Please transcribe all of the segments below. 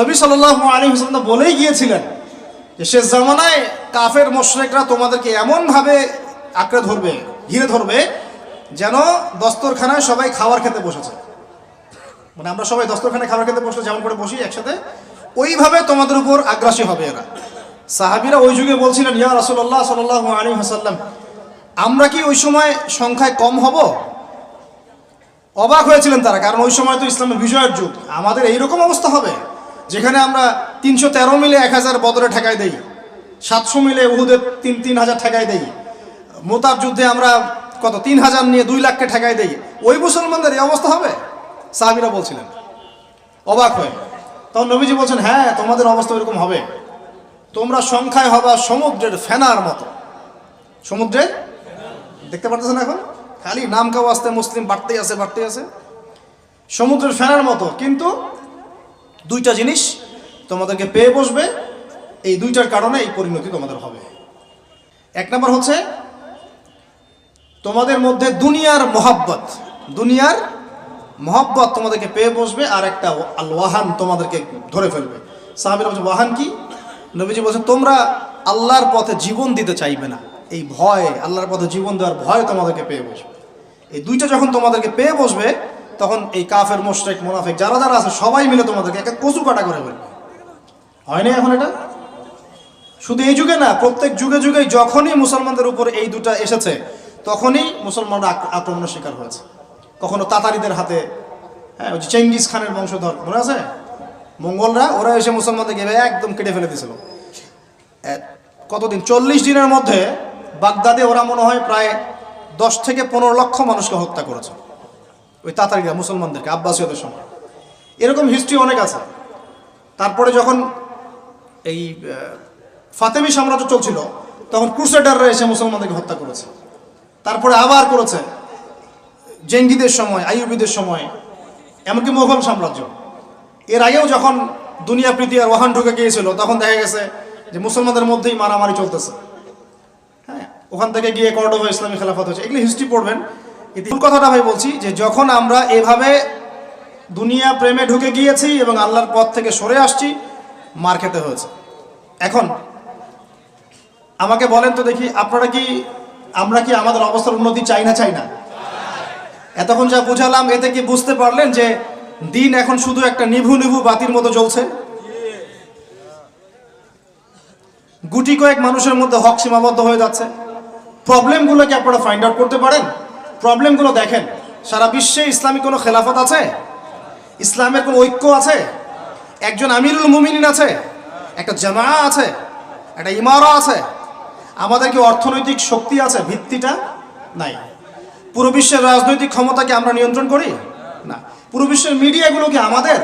নবী সাল্লাহ আলী হোসেন বলেই গিয়েছিলেন যে শেষ জামানায় কাফের মোশরেকরা তোমাদেরকে এমনভাবে আঁকড়ে ধরবে, ঘিরে ধরবে যেন দস্তরখানায় সবাই খাবার খেতে বসেছে। মানে আমরা সবাই দস্তরখানায় খাবার খেতে বসলে যেমন করে বসি একসাথে, ওইভাবে তোমাদের উপর আগ্রাসী হবে এরা। সাহাবিরা ওই যুগে বলছিলেন, ইয়া রসল্লাহ সাল্লাহ আলী হাসাল্লাম আমরা কি ওই সময় সংখ্যায় কম হব? অবাক হয়েছিলেন তারা, কারণ ওই সময় তো ইসলামের বিজয়ের যুগ। আমাদের এইরকম অবস্থা হবে? যেখানে আমরা তিনশো তেরো মিলে এক হাজার বদরে ঠেকাই দেই। সাতশো মিলে উহুদের তিন তিন হাজার ঠেকাই দেই। মোতার যুদ্ধে আমরা কত? তিন হাজার নিয়ে দুই লাখকে ঠেকাই দেই। ওই মুসলমানদের এই অবস্থা হবে? সাহাবিরা বলছিলেন। অবাক হয়ে। তখন নবীজি বলছেন হ্যাঁ তোমাদের অবস্থা এরকম হবে। তোমরা সংখ্যায় হবা সমুদ্রের ফেনার মতো। সমুদ্রের? দেখতে পারতেছেন এখন? খালি নাম কাও আসতে মুসলিম বাড়তেই আছে বাড়তেই আছে। সমুদ্রের ফেনার মতো। কিন্তু দুইটা জিনিস তোমাদেরকে পেয়ে বসবে, এই দুইটার কারণে এই পরিণতি তোমাদের হবে। এক নম্বর হচ্ছে, তোমাদের মধ্যে দুনিয়ার মহাব্বত দুনিয়ার মহাব্বত তোমাদেরকে পেয়ে বসবে আর একটা আল ওয়াহান তোমাদেরকে ধরে ফেলবে। সাহাবির বলছে, ওয়াহান কি? নবীজি বলছে, তোমরা আল্লাহর পথে জীবন দিতে চাইবে না। এই ভয়, আল্লাহর পথে জীবন দেওয়ার ভয় তোমাদেরকে পেয়ে বসবে। এই দুইটা যখন তোমাদেরকে পেয়ে বসবে তখন এই কাফের, মোশরেক, মোনাফেক যারা যারা আছে, সবাই মিলে তোমাদেরকে একটা কচু কাটা করে ফেলবে হয় না এখন এটা? শুধু এই যুগে না, প্রত্যেক যুগে যুগে যখনই মুসলমানদের উপর এই দুটা এসেছে, তখনই মুসলমানরা আক্রমণের শিকার হয়েছে। কখনো তাতারিদের হাতে হ্যাঁ ওই যে চেঙ্গিস খানের বংশধর, মনে আছে? মঙ্গলরা, ওরা এসে মুসলমানদেরকে একদম কেটে ফেলে দিয়েছিল। কতদিন? চল্লিশ দিনের মধ্যে বাগদাদে ওরা মনে হয় প্রায় দশ থেকে পনেরো লক্ষ মানুষকে হত্যা করেছে। ওই তাতারিরা, মুসলমানদেরকে, আব্বাসীয়দের সময় এরকম হিস্ট্রি অনেক আছে। তারপরে যখন এই ফাতেমি সাম্রাজ্য চলছিল, তখন ক্রুসেডাররা এসে মুসলমানদেরকে হত্যা করেছে। তারপরে আবার করেছে জেঙ্গিদের সময়, আইয়ুবিদের সময়, এমনকি মোগল সাম্রাজ্য। এর আগেও যখন দুনিয়া, প্রীতি আর ওয়াহান ঢুকে গিয়েছিল, তখন দেখা গেছে যে মুসলমানদের মধ্যেই মারামারি চলতেছে। হ্যাঁ ওখান থেকে গিয়ে কর্ডোভা ইসলামী খেলাফত হয়েছে। এগুলো হিস্ট্রি পড়বেন। মূল কথাটা ভাই বলছি যে যখন আমরা এভাবে দুনিয়া প্রেমে ঢুকে গিয়েছি এবং আল্লাহর পথ থেকে সরে আসছি, মার খেতে হয়েছে। এখন, আমাকে বলেন তো দেখি, আপনারা কি, আমরা কি আমাদের অবস্থার উন্নতি চাই না চাই না? এতক্ষণ যা বুঝালাম, এতে কি বুঝতে পারলেন যে দিন এখন শুধু একটা নিভু নিভু বাতির মতো জ্বলছে? গুটি কয়েক মানুষের মধ্যে হক সীমাবদ্ধ হয়ে যাচ্ছে। প্রবলেমগুলো কি আপনারা ফাইন্ড আউট করতে পারেন। প্রবলেমগুলো দেখেন। সারা বিশ্বে ইসলামী কোনো খেলাফত আছে? ইসলামের কোনো ঐক্য আছে? একজন আমিরুল মুমিনিন আছে? একটা জামা আছে? একটা ইমারা আছে? আমাদের কি অর্থনৈতিক শক্তি আছে? ভিত্তিটা নাই। পুরো বিশ্বের রাজনৈতিক ক্ষমতাকে আমরা নিয়ন্ত্রণ করি? না। পুরো বিশ্বের মিডিয়াগুলো কি আমাদের?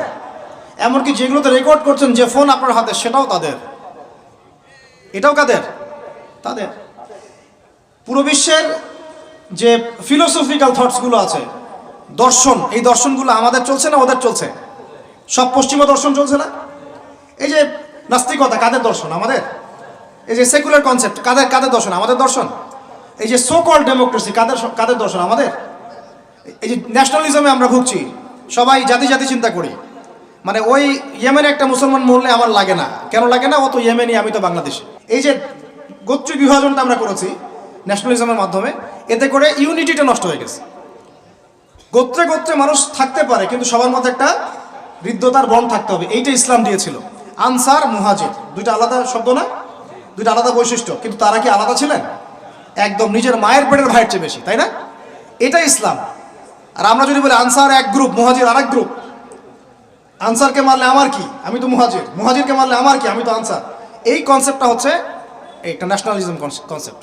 এমনকি যেগুলোতে রেকর্ড করছেন যে ফোন আপনার হাতে, সেটাও তাদের। এটাও কাদের? তাদের। পুরো বিশ্বের যে ফিলোসফিক্যাল থটসগুলো আছে, দর্শন, এই দর্শনগুলো আমাদের চলছে না ওদের চলছে? সব পশ্চিমা দর্শন চলছে না? এই যে নাস্তিকতা, কাদের দর্শন? আমাদের? এই যে সেকুলার কনসেপ্ট কাদের কাদের দর্শন? আমাদের দর্শন? এই যে সো কল ডেমোক্রেসি কাদের কাদের দর্শন? আমাদের? এই যে ন্যাশনালিজমে আমরা ভুগছি, সবাই জাতি জাতি চিন্তা করি। মানে ওই ইয়েমেনে একটা মুসলমান মরলে আমার লাগে না। কেন লাগে না? ও তো ইয়েমেনি, আমি তো বাংলাদেশে। এই যে গোত্র বিভাজনটা আমরা করেছি ন্যাশনালিজমের মাধ্যমে এতে করে ইউনিটিটা নষ্ট হয়ে গেছে। গোত্রে গোত্রে মানুষ থাকতে পারে, কিন্তু সবার মধ্যে একটা হৃদ্যতার বন থাকতে হবে। এইটা ইসলাম দিয়েছিল। আনসার, মুহাজির, দুইটা আলাদা শব্দ না? দুইটা আলাদা বৈশিষ্ট্য। কিন্তু তারা কি আলাদা ছিলেন? একদম নিজের মায়ের পেটের ভাইয়ের চেয়ে বেশি, তাই না? এটা ইসলাম। আর আমরা যদি বলি আনসার এক গ্রুপ, মুহাজির আরেক গ্রুপ, আনসারকে মারলে আমার কি? আমি তো মুহাজির। মুহাজিরকে মারলে আমার কি? আমি তো আনসার। এই কনসেপ্টটা হচ্ছে একটা ন্যাশনালিজম কনসেপ্ট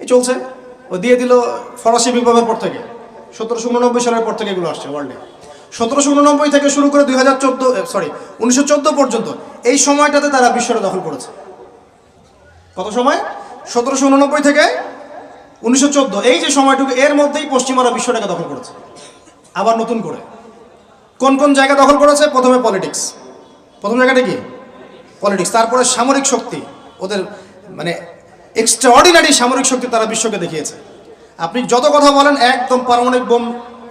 এই চলছে। ও দিয়ে দিল ফরাসি বিপ্লবের পর থেকে। সতেরোশো উননব্বই সালের পর থেকে এগুলো আসছে ওয়ার্ল্ডে সতেরোশো উননব্বই থেকে শুরু করে দুই হাজার চোদ্দ সরি উনিশশো চোদ্দ পর্যন্ত এই সময়টাতে তারা বিশ্বটা দখল করেছে। কত সময়? সতেরোশো উননব্বই থেকে উনিশশো চোদ্দ, এই যে সময়টুকু, এর মধ্যেই পশ্চিমারা বিশ্বটাকে দখল করেছে। আবার নতুন করে। কোন কোন জায়গা দখল করেছে? প্রথমে পলিটিক্স প্রথম জায়গাটা কি? পলিটিক্স তারপরে সামরিক শক্তি, ওদের মানে এক্সট্রাঅর্ডিনারি সামরিক শক্তি তারা বিশ্বকে দেখিয়েছে। আপনি যত কথা বলেন, একদম পারমাণবিক বোম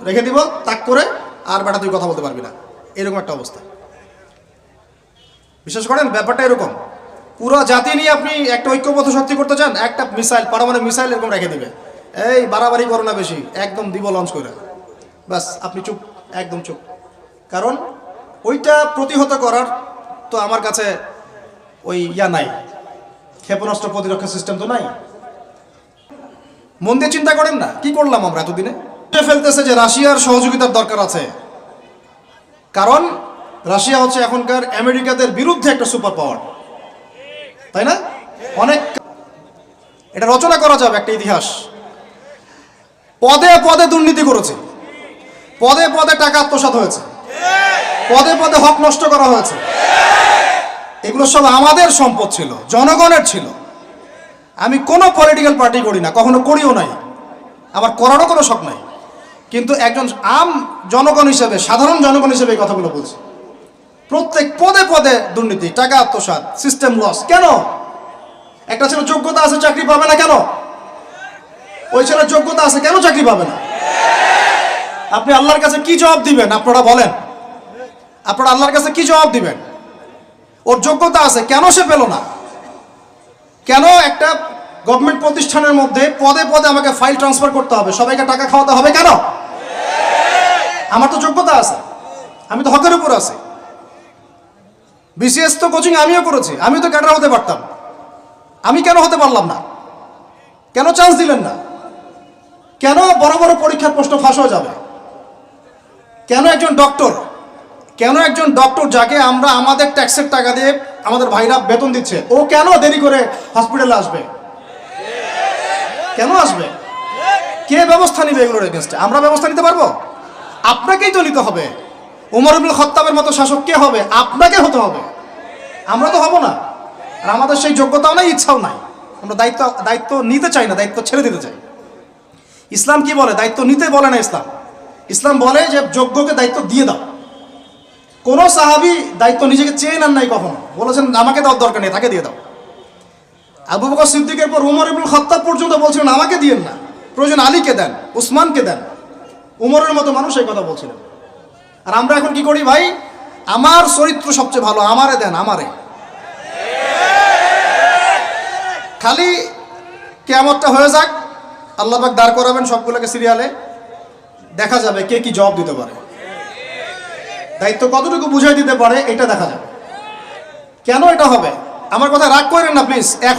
রেখে দিব, তাক করে, আর বেটা তুই কথা বলতে পারবি না। এরকম একটা অবস্থা। বিশ্বাস করেন, ব্যাপারটা এরকম। পুরো জাতি নিয়ে আপনি একটা ঐক্যবদ্ধ শক্তি করতে চান, একটা মিসাইল, পারমাণবিক মিসাইল এরকম রেখে দিবে। এই বাড়াবাড়ি করো না বেশি, একদম দিব লঞ্চ করে। ব্যাস, আপনি চুপ, একদম চুপ। কারণ ওইটা প্রতিহত করার তো আমার কাছে ওই ইয়া নাই। ক্ষেপণাস্ত্র প্রতিরক্ষা সিস্টেম তো নাই। মন দিয়ে চিন্তা করেন না, কি করলাম আমরা এতদিনে? ফেলতেছে যে রাশিয়ার সহযোগিতার দরকার আছে। কারণ রাশিয়া হচ্ছে এখনকার আমেরিকাদের বিরুদ্ধে একটা সুপার পাওয়ার তাই না? অনেক এটা রচনা করা যাবে একটা ইতিহাস। পদে পদে দুর্নীতি করেছে। পদে পদে টাকা আত্মসাৎ হয়েছে। পদে পদে হক নষ্ট করা হয়েছে। এগুলো সব আমাদের সম্পদ ছিল, জনগণের ছিল। আমি কোনো পলিটিক্যাল পার্টি করি না, কখনো করিও নাই। আমার করারও কোনো শখ নাই। কিন্তু একজন আম জনগণ হিসেবে, সাধারণ জনগণ হিসেবে এই কথাগুলো বলছি। প্রত্যেক পদে পদে দুর্নীতি, টাকা আত্মসাৎ সিস্টেম লস কেন? একটা ছেলে যোগ্যতা আছে, চাকরি পাবে না কেন? ওই ছেলের যোগ্যতা আছে, কেন চাকরি পাবে না? আপনি আল্লাহর কাছে কি জবাব দিবেন? আপনারা বলেন। আপনারা আল্লাহর কাছে কি জবাব দিবেন? ওর যোগ্যতা আছে, কেন সে পেল না? কেন একটা গভর্নমেন্ট প্রতিষ্ঠানের মধ্যে পদে পদে আমাকে ফাইল ট্রান্সফার করতে হবে? সবাইকে টাকা খাওয়াতে হবে কেন? আমার তো যোগ্যতা আছে, আমি তো হকের উপর আছি। বিসিএস তো কোচিং আমিও করেছি, আমিও তো ক্যাডার হতে পারতাম। আমি কেন হতে পারলাম না? কেন চান্স দিলেন না? কেন বড় বড় পরীক্ষার প্রশ্ন ফাঁস হয়ে যাবে? কেন একজন ডক্টর কেন একজন ডক্টর যাকে আমরা আমাদের ট্যাক্সের টাকা দিয়ে আমাদের ভাইরা বেতন দিচ্ছে? ও কেন দেরি করে হসপিটালে আসবে? কেন আসবে? কে ব্যবস্থা নিবে এগুলোর এগেনস্টে আমরা ব্যবস্থা নিতে পারব? আপনাকেই তো নিতে হবে। উমর ইবুল খত্তাবের মতো শাসক কে হবে? আপনাকে হতে হবে। আমরা তো হব না। আর আমাদের সেই যোগ্যতাও নাই, ইচ্ছাও নাই। আমরা দায়িত্ব দায়িত্ব নিতে চাই না, দায়িত্ব ছেড়ে দিতে চাই। ইসলাম কি বলে? দায়িত্ব নিতে বলে না ইসলাম। ইসলাম বলে যে যোগ্যকে দায়িত্ব দিয়ে দাও। কোনো সাহাবি দায়িত্ব নিজেকে চেয়ে নেন নাই কখনো। বলেছেন, আমাকে দেওয়ার দরকার নেই, তাকে দিয়ে দাও। আবু বকর সিদ্দিকের পর উমর ইবুল খত্তাব পর্যন্ত বলছিলেন, আমাকে দিয়েন না। প্রয়োজন আলীকে দেন, উসমানকে দেন। উমরের মতো মানুষ এই কথা বলছিলেন। আর আমরা এখন কি করি ভাই? আমার চরিত্র সবচেয়ে ভালো, আমারে দেন, আমারে। খালি কেমতটা হয়ে যাক, আল্লাহ পাক দাঁড় করাবেন সবগুলোকে সিরিয়ালে। দেখা যাবে কে কি জবাব দিতে পারে। দায়িত্ব কতটুকু বুঝাই দিতে পারে, এটা দেখা যাবে। কেন এটা হবে? আমার কথা রাগ করেন না প্লিজ এখন